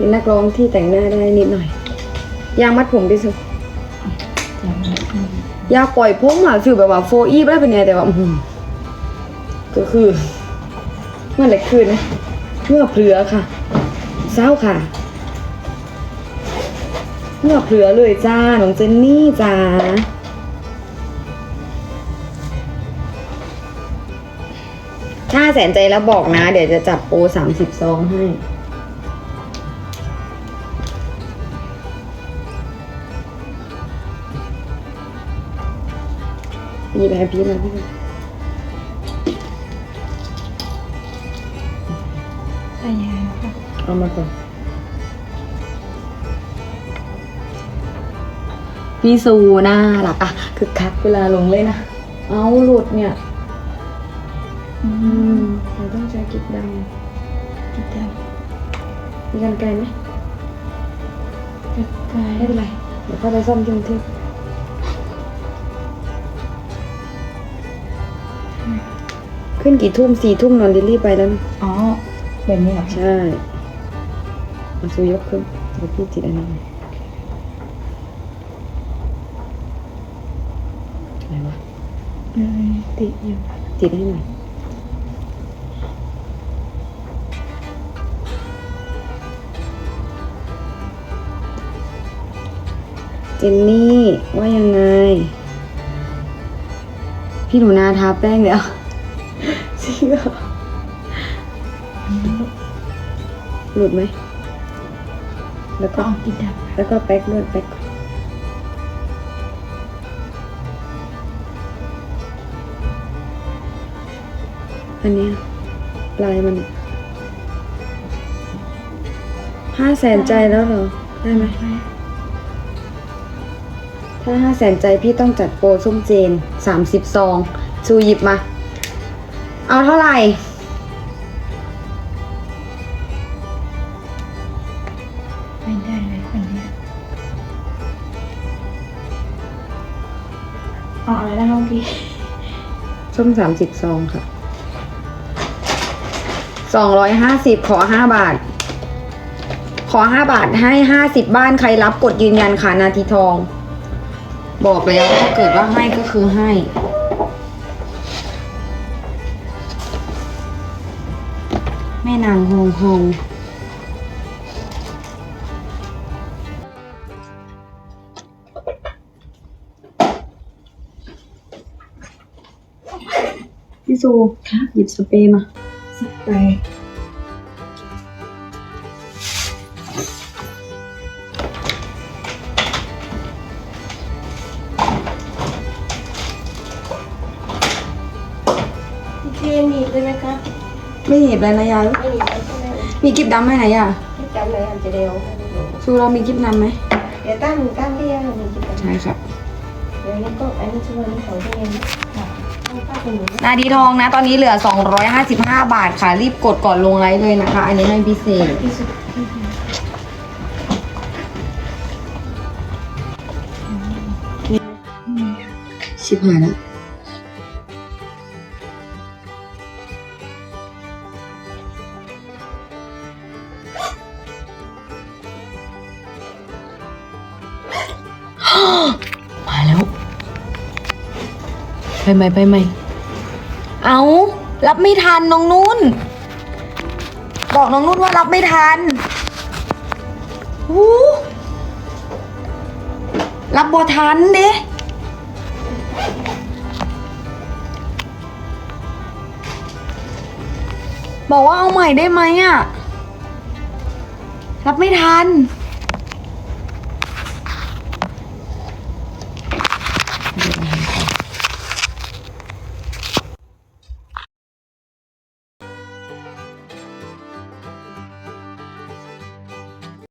เป็นนักร้องที่แต่งหน้าได้นิดหน่อย ยางมัดผมดิสุยาปล่อยผมอะฟิลแบบว่าโฟอีฟได้เป็นไงแต่ว่าก็คือเมื่อไหร่คืนนะเมื่อเพลือค่ะเศร้าค่ะเมื่อเพลือเลยจ้าน้องเจนนี่จ้าถ้าแสนใจแล้วบอกนะ เดี๋ยวจะจับโปสามสิบซองให้ พี่ไปพี่มาพี่มาใส่ยาค่ะเอามาก่อนพี่ซูน่ารักอะคือคักเวลาลงเลยนะ เอาหลุดเนี่ยอืมเราต้องใช้กิ๊บดกินได้ำมีกันไกลไหมไกลไม่เป็นไร เดี๋ยวเข้าไปซ่อมที่กรุงเทพ ขึ้นกี่ทุ่มสี่ทุ่มนอนดิลลี่ไปแล้วนะอ๋อแบบนี้เหรอคะใช่มาซูยกขึ้นเดี๋ยวพี่ติดอันนั้นอะไรวะเออติดอยู่ติดให้หน่อยเจนนี่ว่ายังไง พี่หนูนาทาแป้งเดี๋ยวจ ริงเหรอหลุดไหม แล้วก็ก็เอากินได้แล้วก็แป๊กด้วยแป๊กอันเนี้ยลายมันห้าแสนใจแล้วเหรอ ได้ไหม ถ้าห้าแสนใจพี่ต้องจัดโปรส้มเจนสามสิบซองซูหยิบมา เอาเท่าไหร่ ไม่ได้เลยคนเนี้ยเอาอะไรนะคะเมื่อกี้ส้มสามสิบซองค่ะสองร้อยห้าสิบขอห้าบาท ขอห้าบาทให้ห้าสิบบ้านใครรับกดยืนยันค่ะนาทีทอง บอกแล้วถ้าเกิดว่าให้ก็คือให้ ม่นางฮงฮงพี่ซูค่ะหยิบสเปรย์มาสเปรย์พี่เจนมีด้วยไหมคะ ไม่หยิบเลยนะยายไม่มีแล้วใช่ไหมมีกิ๊บดำไหมไหนอะที่จำเลยอันจะเดียวซูเรามีกิ๊บดำไหมเดี๋ยวตั้งตั้งเรียงมีกิจกรรมใช่ครับเดี๋ยวนี้ต้องอันนี้ช่วยนี่ของที่เรียนค่ะต้องป้าเป็นหนูนาดีทองนะ ตอนนี้เหลือ 255 บาทค่ะ รีบกดก่อนลงไลฟ์เลยนะคะ อันนี้ไม่พิเศษที่สุดชิบหายแล้ว มาแล้ว ไปไหมไปไหมเอารับไม่ทันน้องนุ่น บอกน้องนุ่นว่ารับไม่ทันหูรับบอทันเด้บอกว่าเอาใหม่ได้ไหมอะรับไม่ทัน